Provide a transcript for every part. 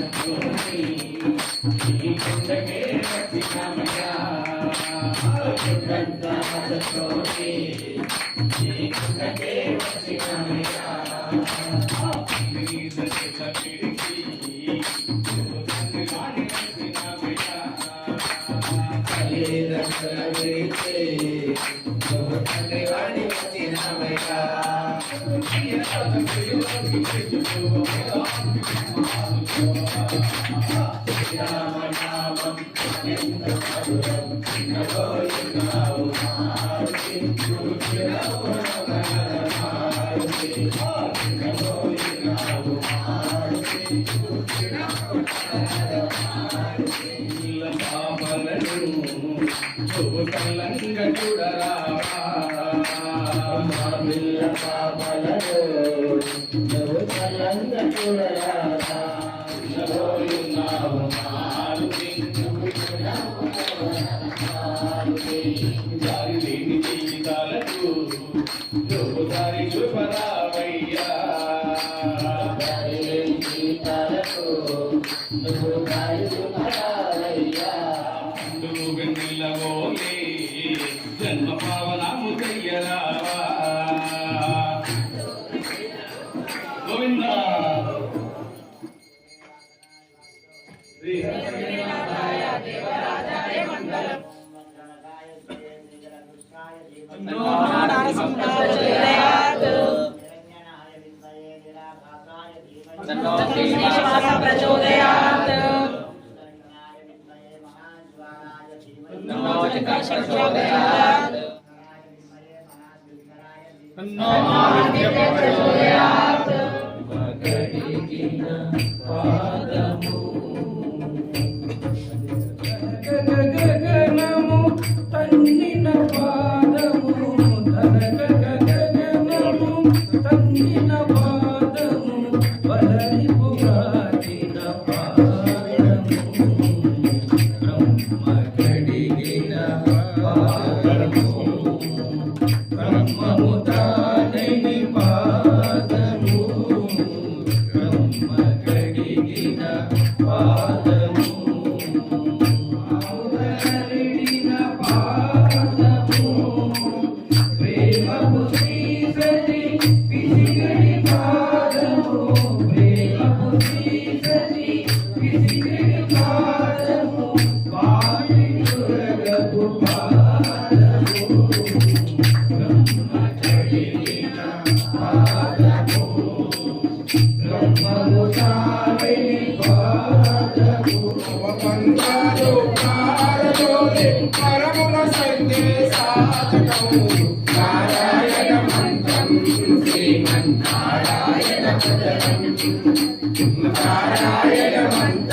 Thank you. Não. 너무용가 해. Nossa, que Father.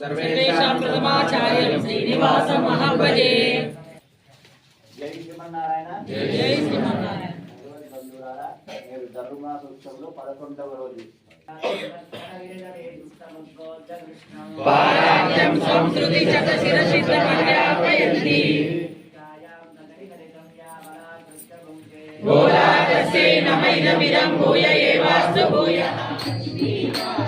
సర్వేషాం ప్రథమాచార్యం శ్రీనివాసం మహాభజే. జై శ్రీమన్నారాయణ. జై శ్రీమన్నారాయణ. నేడు ధనుర్మాస ఉత్సవంలో పదకొండవ రోజు. సంస్కృతి చతశిర సిద్ధమధ్యాపయంతి గోలాకస్యై నమైనమిదం భూయ ఏవాస్తు భూయః. శ్రీరామ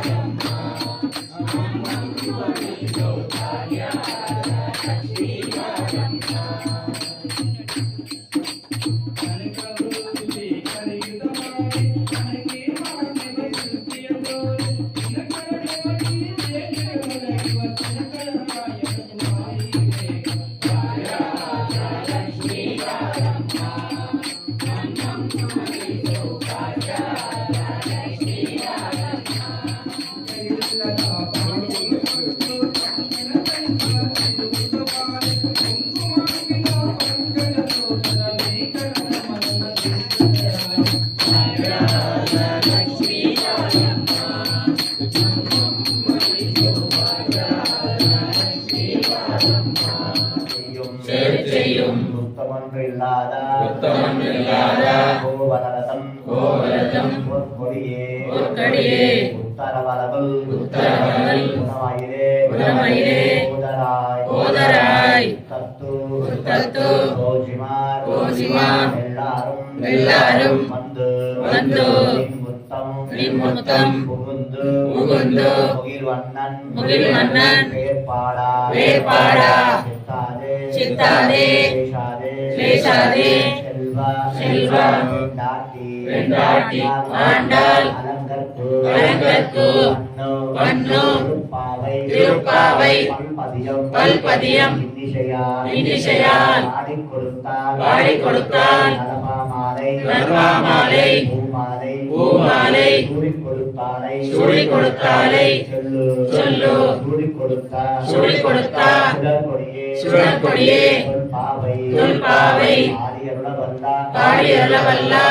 பட்டத்தம் புகுந்து. புகுந்து முகில் வண்ணன் முகில் வண்ணன் வேற்பாடா. வேற்பாடா. சித்தாதே. சித்தாதே. லேசாதே லேசாதே செல்வா. செல்வா. வெண்டாட்டி. வெண்டாட்டி. ஆண்டாள். அலங்கற்கு அலங்கற்கு வண்ணோ வண்ணோ திருப்பாவை. திருப்பாவை. பல்பதியம். பல்பதியம். இன்னிசையால். இன்னிசையால். பாடிக் கொடுத்தாள் பாடிக் கொடுத்தாள் நலமா மாலை நலமா மாலை பூமாலை. பூமாலை. குறிப்பு கொடுத்தாலை. சூடிக் கொடுத்தாலை. சொல்லு. சொல்லு. சூடிக் கொடுத்தால் சூடிக் கொடுத்தால் சுடற்கொடியே சுடற்கொடியே தொல்பாவை. தொல்பாவை. ஆடியருள வல்லா பாடியருள வல்லா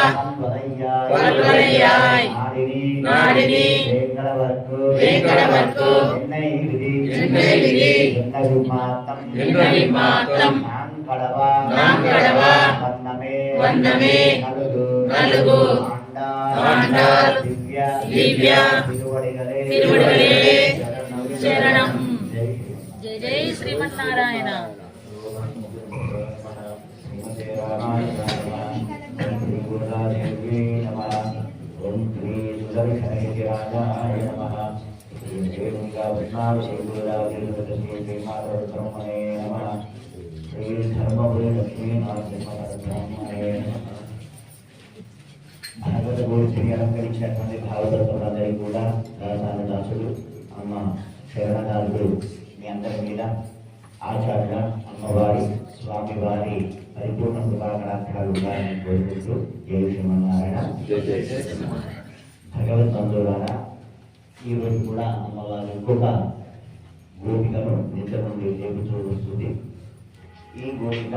வல்வரையாய் நாடினி. வேங்கடவர்க்கு. வேங்கடவர்க்கு. என்னை விதி. என்னை விதி. என்னது மாத்தம் என்னை மாத்தம் நான் கடவா நான் கடவா வண்ணமே. வண்ணமே. நலுகு. நலுகு. ஆண்டாள். ஆண்டாள். திவ்யா திவ்யா திருவடிகளே திருவடிகளே சரணம் ஜெய் ஜெய் ஸ்ரீமன்னாராயண श्री धर्मपुरी लक्ष्मी नाथ ब्रह्मणे नमः భగవత గోడిని అలంకరించినటువంటి భాగవతులందరికీ కూడా దాసాన దాసుడు అమ్మ శరణదాసుడు మీ అందరి మీద ఆచార్య అమ్మవారి స్వామివారి పరిపూర్ణ కృపాకటాక్షాలు ఉండాలని కోరుకుంటూ జయ శ్రీమన్నారాయణ భగవత్ బంధువులారా ఈరోజు కూడా అమ్మవారి ఇంకొక గోపికను నిద్ర నుండి లేపుతూ వస్తుంది. ఈ గోపిక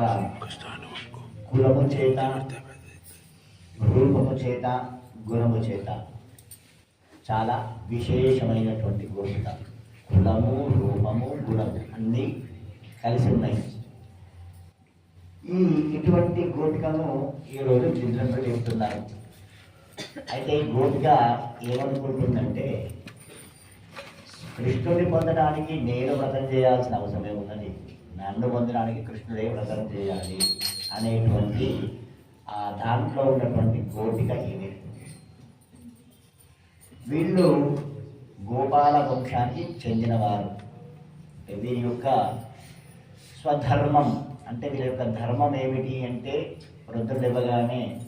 కులము చేత చేత గుణము చేత. చాలా విశేషమైనటువంటి గోపిక కులము రూపము గుణము అన్నీ కలిసి ఉన్నాయి. ఈ ఇటువంటి గోపికను ఈరోజు చిత్రంలో చెప్తున్నారు. అయితే ఈ గోపిక ఏమనుకుంటుందంటే కృష్ణుడిని పొందడానికి నేను వ్రతం చేయాల్సిన అవసరమే ఉన్నది నన్ను పొందడానికి కృష్ణుడే వ్రతం చేయాలి అనేటువంటి ఆ దాంట్లో ఉన్నటువంటి గోపిక ఇది వీళ్ళు గోపాల వంశానికి చెందినవారు. వీరి యొక్క స్వధర్మం. అంటే వీరి యొక్క ధర్మం ఏమిటి అంటే వృద్ధులు ఇవ్వగానే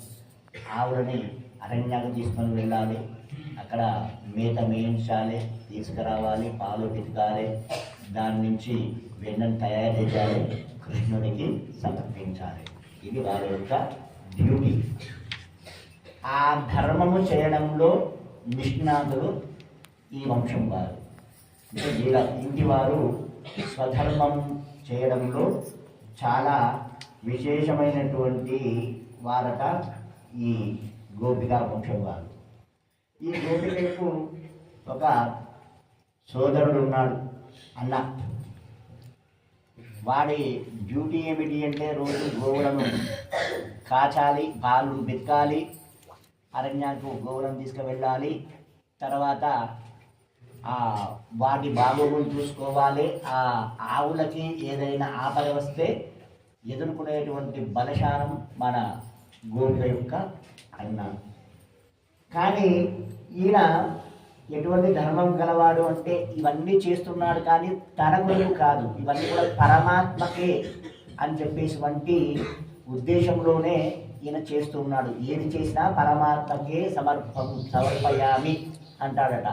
ఆవులని అరణ్యానికి తీసుకొని వెళ్ళాలి. అక్కడ మేత మేయించాలి తీసుకురావాలి పాలు పితకాలి. దాని నుంచి వెన్నను తయారు చేయాలి. కృష్ణునికి సమర్పించాలి. ఇది వారి యొక్క డ్యూటీ ఆ ధర్మము చేయడంలో నిష్ణాతులు ఈ వంశం వారు. అంటే వీళ్ళ ఇంటి వారు స్వధర్మం చేయడంలో చాలా విశేషమైనటువంటి వారట ఈ గోపిక వంశం వారు. ఈ గోపికకు ఒక సోదరుడు ఉన్నాడు అన్న. వాడి డ్యూటీ ఏమిటి అంటే రోజు గోవులను కాచాలి పాలు బెతకాలి అరణ్యానికి గోవులను తీసుకువెళ్ళాలి. తర్వాత ఆ వాటి బాగోగులు చూసుకోవాలి. ఆ ఆవులకి ఏదైనా ఆపద వస్తే ఎదుర్కొనేటువంటి బలశానం మన గోపిక యొక్క అన్న కానీ ఈయన ఎటువంటి ధర్మం గలవాడు అంటే ఇవన్నీ చేస్తున్నాడు కానీ తన గురువు కాదు. ఇవన్నీ కూడా పరమాత్మకే అని చెప్పేసి వంటి ఉద్దేశంలోనే ఈయన చేస్తున్నాడు. ఏది చేసినా పరమాత్మకే సమర్పం సమర్పయామి అంటాడట.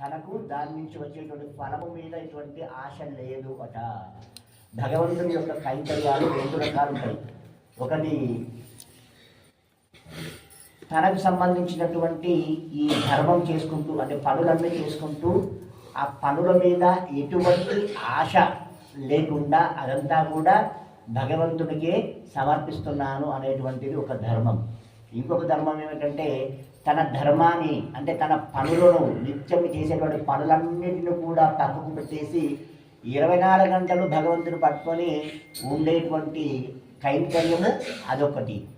తనకు దాని నుంచి వచ్చేటువంటి ఫలము మీద ఎటువంటి ఆశ లేదు అట. భగవంతుని యొక్క కైంకర్యాలు రెండు రకాలు ఉంటాయి. ఒకటి తనకు సంబంధించినటువంటి ఈ ధర్మం చేసుకుంటూ అంటే పనులన్నీ చేసుకుంటూ ఆ పనుల మీద ఎటువంటి ఆశ లేకుండా అదంతా కూడా భగవంతుడికే సమర్పిస్తున్నాను అనేటువంటిది ఒక ధర్మం. ఇంకొక ధర్మం ఏమిటంటే తన ధర్మాన్ని అంటే తన పనులను నిత్యం చేసేటువంటి పనులన్నింటిని కూడా పక్కకు పెట్టేసి ఇరవై నాలుగు గంటలు భగవంతుని పట్టుకొని ఉండేటువంటి కైంకర్యము అదొకటి.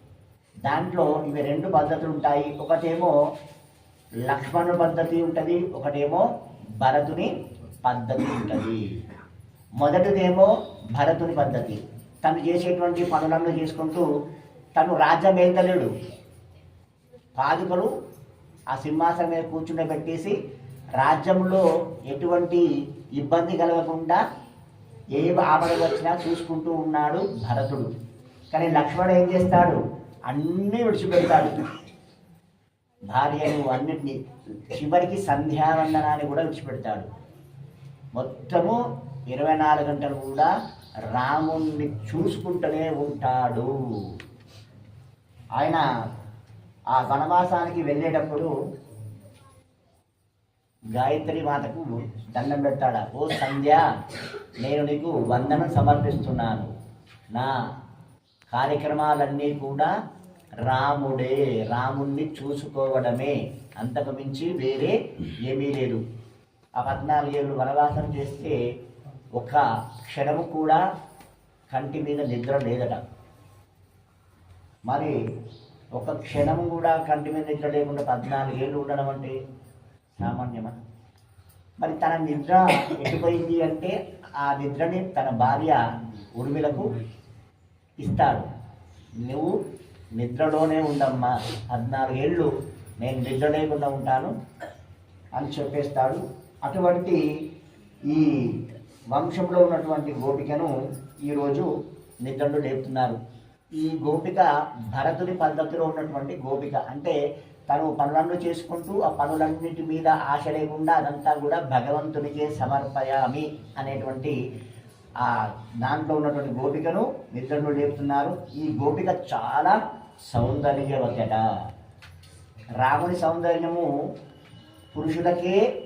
దాంట్లో ఇవి రెండు పద్ధతులు ఉంటాయి. ఒకటేమో లక్ష్మణు పద్ధతి ఉంటుంది ఒకటేమో భరతుని పద్ధతి ఉంటుంది. మొదటిదేమో భరతుని పద్ధతి. తను చేసేటువంటి పనులను చేసుకుంటూ తను రాజ్యం పాదుకలు ఆ సింహాసనం మీద కూర్చుండబెట్టేసి రాజ్యంలో ఎటువంటి ఇబ్బంది కలగకుండా ఏ ఆపద వచ్చినా చూసుకుంటూ ఉన్నాడు భరతుడు. కానీ లక్ష్మణుడు ఏం చేస్తాడు? అన్నీ విడిచిపెడతాడు. భార్యను అన్నిటినీ చివరికి సంధ్యావందనాన్ని కూడా విడిచిపెడతాడు. మొత్తము ఇరవై నాలుగు గంటలు కూడా రాముణ్ణి చూసుకుంటూనే ఉంటాడు. ఆయన ఆ వనవాసానికి వెళ్ళేటప్పుడు గాయత్రి మాతకు దండం పెడతాడా. ఓ సంధ్య నేను నీకు వందనం సమర్పిస్తున్నాను. నా కార్యక్రమాలన్నీ కూడా రాముడే రాముణ్ణి చూసుకోవడమే. అంతకు మించి వేరే ఏమీ లేదు. ఆ పద్నాలుగేళ్ళు వనవాసం చేస్తే ఒక క్షణము కూడా కంటి మీద నిద్ర లేదట. మరి ఒక క్షణం కూడా కంటి మీద నిద్ర లేకుండా పద్నాలుగేళ్ళు ఉండడం అంటే సామాన్యమా? మరి తన నిద్ర ఎటుపోయింది అంటే ఆ నిద్రని తన భార్య ఉర్మిలకు ఇస్తాడు. నువ్వు నిద్రలోనే ఉండమ్మా. పద్నాలుగేళ్ళు నేను నిద్ర లేకుండా ఉంటాను అని చెప్పేస్తాడు. అటువంటి ఈ వంశంలో ఉన్నటువంటి గోపికను ఈరోజు నిద్రలు లేపుతున్నారు. ఈ గోపిక భరతుని పద్ధతిలో ఉన్నటువంటి గోపిక. అంటే తను పనులన్నీ చేసుకుంటూ ఆ పనులన్నిటి మీద ఆశ లేకుండా అదంతా కూడా భగవంతునికే సమర్పయామి అనేటువంటి ఆ దాంట్లో ఉన్నటువంటి గోపికను నిద్రలో లేపుతున్నారు. ఈ గోపిక చాలా సౌందర్యవతట రాముని సౌందర్యము పురుషులకే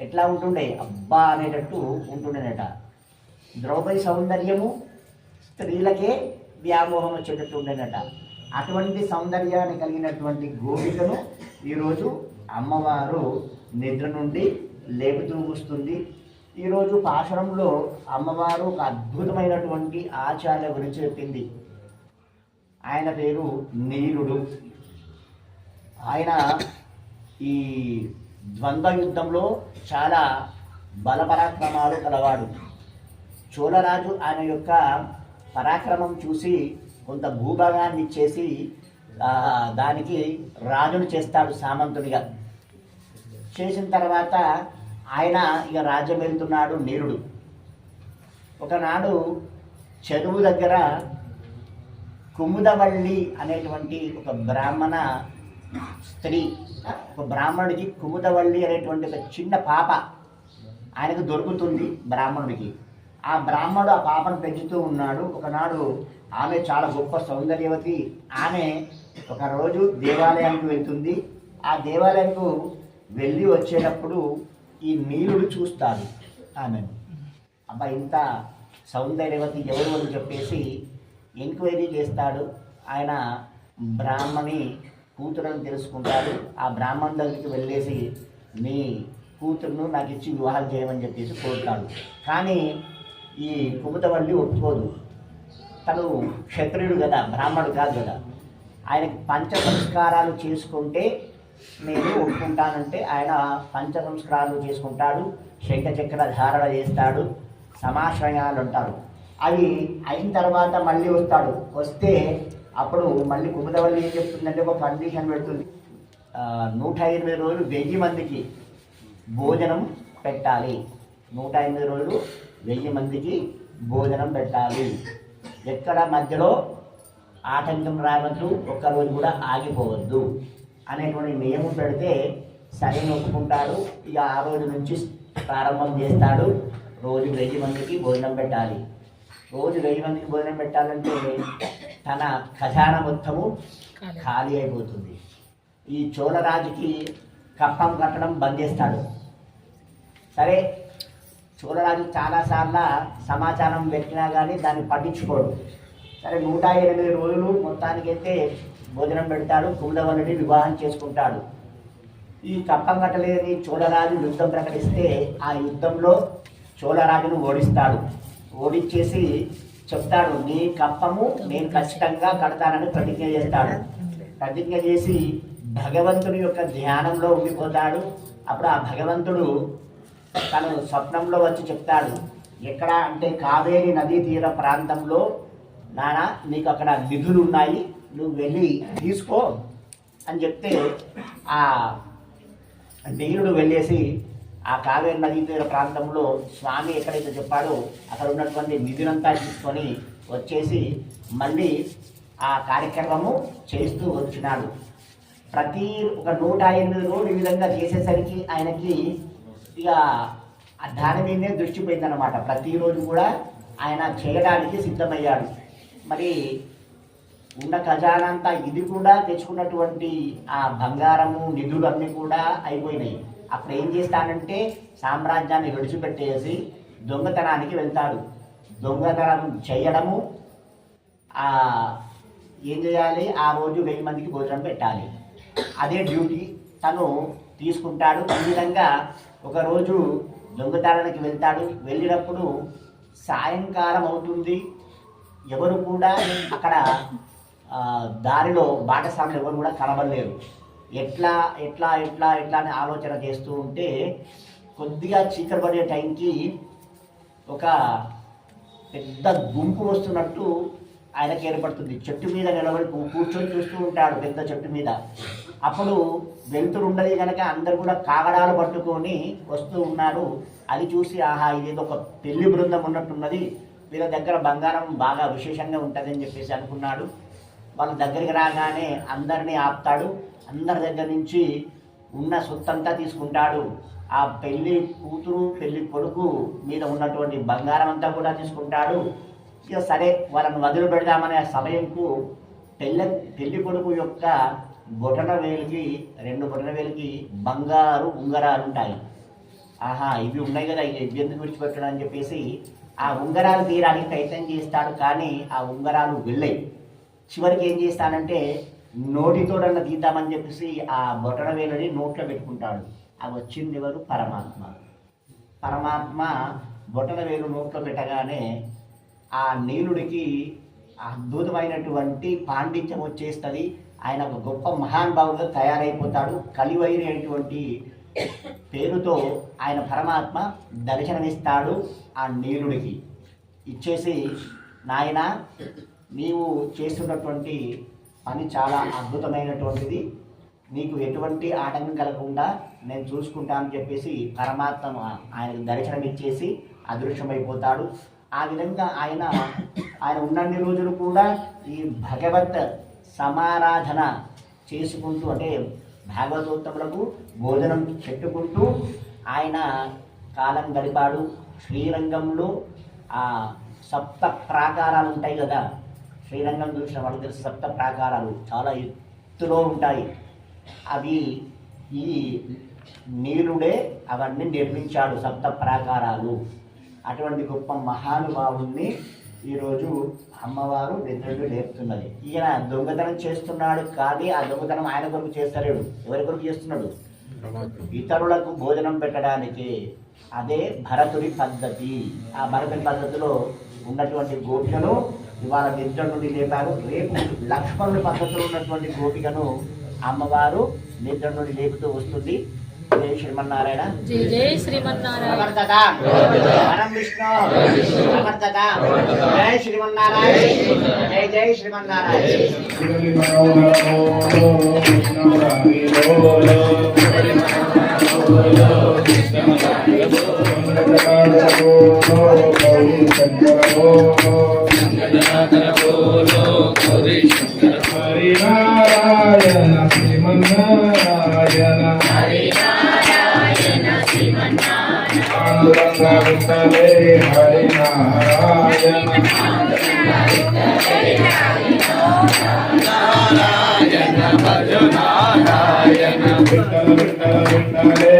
ఎట్లా ఉంటుండే? అబ్బా అనేటట్టు ఉంటుండేనట. ద్రౌపది సౌందర్యము స్త్రీలకే వ్యామోహం వచ్చేటట్టు ఉండేనట. అటువంటి సౌందర్యాన్ని కలిగినటువంటి గోపికను ఈరోజు అమ్మవారు నిద్ర నుండి లేపుతూ వస్తుంది. ఈరోజు పాశురంలో అమ్మవారు ఒక అద్భుతమైనటువంటి ఆచార్య గురించి చెప్పింది. ఆయన పేరు నీలుడు ఆయన ఈ ద్వంద్వ యుద్ధంలో చాలా బలపరాక్రమాలు కలవాడు. చోళరాజు ఆయన యొక్క పరాక్రమం చూసి కొంత భూభాగాన్ని ఇచ్చేసి దానికి రాజును చేస్తాడు సామంతుడిగా చేసిన తర్వాత ఆయన ఇక రాజ్యం వెళ్తున్నాడు నీరుడు. ఒకనాడు చెరువు దగ్గర కుముదవల్లి అనేటువంటి ఒక బ్రాహ్మణ స్త్రీ ఒక బ్రాహ్మణుడికి కుముదవల్లి అనేటువంటి ఒక చిన్న పాప ఆయనకు దొరుకుతుంది బ్రాహ్మణుడికి. ఆ బ్రాహ్మణుడు ఆ పాపను పెంచుతూ ఉన్నాడు. ఒకనాడు ఆమె చాలా గొప్ప సౌందర్యవతి. ఆమె ఒక రోజు దేవాలయానికి వెళ్తుంది. ఆ దేవాలయంకు వెళ్ళి వచ్చేటప్పుడు ఈ నీలుడు చూస్తాడు ఆమెను. అబ్బా ఇంత సౌందర్యవతి ఎవరు అని చెప్పేసి ఎంక్వైరీ చేస్తాడు. ఆయన బ్రాహ్మణి కూతురని తెలుసుకుంటాడు ఆ బ్రాహ్మణులకి దగ్గరికి వెళ్ళేసి మీ కూతురును నాకు ఇచ్చి వివాహం చేయమని చెప్పేసి కోరుతాడు. కానీ ఈ కుముతవల్లి ఒప్పుకోదు. తను క్షత్రియుడు కదా బ్రాహ్మణుడు కాదు కదా. ఆయనకి పంచ సంస్కారాలు చేసుకుంటే నేను ఒప్పుకుంటానంటే ఆయన పంచ సంస్కారాలు చేసుకుంటాడు శంఖ చక్ర ధారణ చేస్తాడు సమాశ్రయాలు అంటారు. అవి అయిన తర్వాత మళ్ళీ వస్తాడు. వస్తే అప్పుడు మళ్ళీ కుముదవల్లి ఏం చెప్తుందంటే ఒక కండిషన్ పెడుతుంది. నూట ఇరవై రోజులు వెయ్యి మందికి భోజనం పెట్టాలి. నూట ఎనిమిది రోజులు వెయ్యి మందికి భోజనం పెట్టాలి. ఎక్కడ మధ్యలో ఆటంకం రావద్దు ఒక్కరోజు కూడా ఆగిపోవద్దు అనేటువంటి నియమం పెడితే సరే ఒప్పుకుంటాడు. ఇక ఆ రోజు నుంచి ప్రారంభం చేస్తాడు. రోజు వెయ్యి మందికి భోజనం పెట్టాలి. రోజు వెయ్యి మందికి భోజనం పెట్టాలంటే తన ఖజానా మొత్తము ఖాళీ అయిపోతుంది. ఈ చోళరాజుకి కప్పం కట్టడం బంద్ చేస్తాడు సరే చోళరాజు చాలాసార్లు సమాచారం పెట్టినా కానీ దాన్ని పట్టించుకోడు. సరే నూట ఎనిమిది రోజులు మొత్తానికైతే భోజనం పెడతాడు కుముదవల్లిని వివాహం చేసుకుంటాడు. ఈ కప్పం కట్టలేని చోళరాజు యుద్ధం ప్రకటిస్తే ఆ యుద్ధంలో చోళరాజును ఓడిస్తాడు. ఓడించేసి చెప్తాడు నీ కప్పము నేను ఖచ్చితంగా కడతానని ప్రతిజ్ఞ చేస్తాడు. ప్రతిజ్ఞ చేసి భగవంతుడి యొక్క ధ్యానంలో ఉండిపోతాడు. అప్పుడు ఆ భగవంతుడు తను స్వప్నంలో వచ్చి చెప్తాడు ఎక్కడ అంటే కావేరి నదీ తీర ప్రాంతంలో నానా నీకు అక్కడ నిధులు ఉన్నాయి నువ్వు వెళ్ళి తీసుకో అని చెప్తే ఆ నీరుడు వెళ్ళేసి ఆ కావేరి నదీ తీర ప్రాంతంలో స్వామి ఎక్కడైతే చెప్పాడో అక్కడ ఉన్నటువంటి నిధులంతా తీసుకొని వచ్చేసి మళ్ళీ ఆ కార్యక్రమము చేస్తూ వచ్చినాడు. ప్రతి ఒక నూట ఎనిమిది రోజులు ఈ విధంగా చేసేసరికి ఆయనకి ఇక దాని మీదే దృష్టి పోయిందనమాట ప్రతిరోజు కూడా ఆయన చేయడానికి సిద్ధమయ్యాడు. మరి ఉన్న ఖజానా అంతా ఇది కూడా తెచ్చుకున్నటువంటి ఆ బంగారము నిధులు అన్నీ కూడా అయిపోయినాయి. అప్పుడు ఏం చేస్తానంటే సామ్రాజ్యాన్ని విడిచిపెట్టేసి దొంగతనానికి వెళ్తాడు. దొంగతనం చేయడము ఏం చేయాలి? ఆ రోజు వెయ్యి మందికి భోజనం పెట్టాలి. అదే డ్యూటీ తను తీసుకుంటాడు. ఈ విధంగా ఒకరోజు దొంగతనానికి వెళ్తాడు. వెళ్ళినప్పుడు సాయంకాలం అవుతుంది. ఎవరు కూడా అక్కడ దారిలో బాటసాములు ఎవరు కూడా కనబడలేరు. ఎట్లా ఎట్లా ఎట్లా ఎట్లా అని ఆలోచన చేస్తూ ఉంటే కొద్దిగా చీకటి పడే టైంకి ఒక పెద్ద గుంపు వస్తున్నట్టు ఆయనకి ఏర్పడుతుంది. చెట్టు మీద నిలబడి కూర్చొని చూస్తూ ఉంటాడు పెద్ద చెట్టు మీద. అప్పుడు వెలుతురు ఉండదు కనుక అందరు కూడా కాగడాలు పట్టుకొని వస్తూ ఉన్నారు అది చూసి ఆహా ఇదేదో ఒక పెళ్ళి బృందం ఉన్నట్టున్నది. వీళ్ళ దగ్గర బంగారం బాగా విశేషంగా ఉంటుందని చెప్పేసి అనుకున్నాడు. వాళ్ళ దగ్గరికి రాగానే అందరినీ ఆపుతాడు. అందరి దగ్గర నుంచి ఉన్న సొత్తంతా తీసుకుంటాడు. ఆ పెళ్ళి కూతురు పెళ్ళి కొడుకు మీద ఉన్నటువంటి బంగారం అంతా కూడా తీసుకుంటాడు. ఇక సరే వాళ్ళని వదిలి పెడదామనే సమయంకు పెళ్ళ పెళ్ళి కొడుకు యొక్క బొటన వేలికి రెండు బొటన వేలికి బంగారు ఉంగరాలు ఉంటాయి. ఆహా ఇవి ఉన్నాయి కదా ఇవి ఎందుకు విడిచిపెట్టడం అని చెప్పేసి ఆ ఉంగరాలు తీయడానికి ప్రయత్నం చేస్తాడు. కానీ ఆ ఉంగరాలు వెళ్ళాయి. చివరికి ఏం చేస్తానంటే నోటితోడన్న తీద్దామని చెప్పేసి ఆ బొటన వేలని నోట్లో పెట్టుకుంటాడు. అవి వచ్చింది ఎవరు? పరమాత్మ. పరమాత్మ బొటన వేలు నోట్లో పెట్టగానే ఆ నీలుడికి అద్భుతమైనటువంటి పాండిత్యం వచ్చేస్తుంది. ఆయన ఒక గొప్ప మహానుభావుగా తయారైపోతాడు. కలివైనటువంటి పేరుతో ఆయన పరమాత్మ దర్శనమిస్తాడు ఆ నీలుడికి. ఇచ్చేసి నాయన నీవు చేస్తున్నటువంటి పని చాలా అద్భుతమైనటువంటిది. నీకు ఎటువంటి ఆటంకం కలగకుండా నేను చూసుకుంటానని చెప్పేసి పరమాత్మ ఆయనకు దర్శనం ఇచ్చేసి అదృశ్యమైపోతాడు. ఆ విధంగా ఆయన ఆయన ఉన్నన్ని రోజులు కూడా ఈ భగవత్ సమారాధన చేసుకుంటూ అంటే భాగవతోత్తములకు భోజనం పెట్టుకుంటూ ఆయన కాలం గడిపాడు. శ్రీరంగంలో ఆ సప్త ప్రాకారాలు ఉంటాయి కదా శ్రీరంగం చూసిన వాళ్ళకి తెలుసు సప్త ప్రాకారాలు చాలా ఎత్తులో ఉంటాయి. అవి ఈ నీరుడే అవన్నీ నిర్మించాడు సప్త ప్రాకారాలు. అటువంటి గొప్ప మహానుభావుణ్ణి ఈరోజు అమ్మవారు నిద్రలు లేపుతున్నది. ఈయన దొంగతనం చేస్తున్నాడు కానీ ఆ దొంగతనం ఆయన కొరకు చేస్తలేడు. ఎవరి కొరకు చేస్తున్నాడు? ఇతరులకు భోజనం పెట్టడానికి. అదే భరతుడి పద్ధతి. ఆ భరతుడి పద్ధతిలో ఉన్నటువంటి గోపికను ఇవాళ నిద్ర నుండి లేపారు. రేపు లక్ష్మణుడి పద్ధతిలో ఉన్నటువంటి గోపికను అమ్మవారు నిద్ర నుండి లేపుతూ వస్తుంది. జై శ్రీమన్నారాయణ. జై జై శ్రీమన్నారాయణ. పరం విష్ణు. సమర్థత జై శ్రీమన్నారాయణ. జై జై శ్రీమన్నారాయణ. మురళి మనోహరమో కృష్ణమురారి లోలో మురళి మనోహరమో విఠల విఠల విఠలే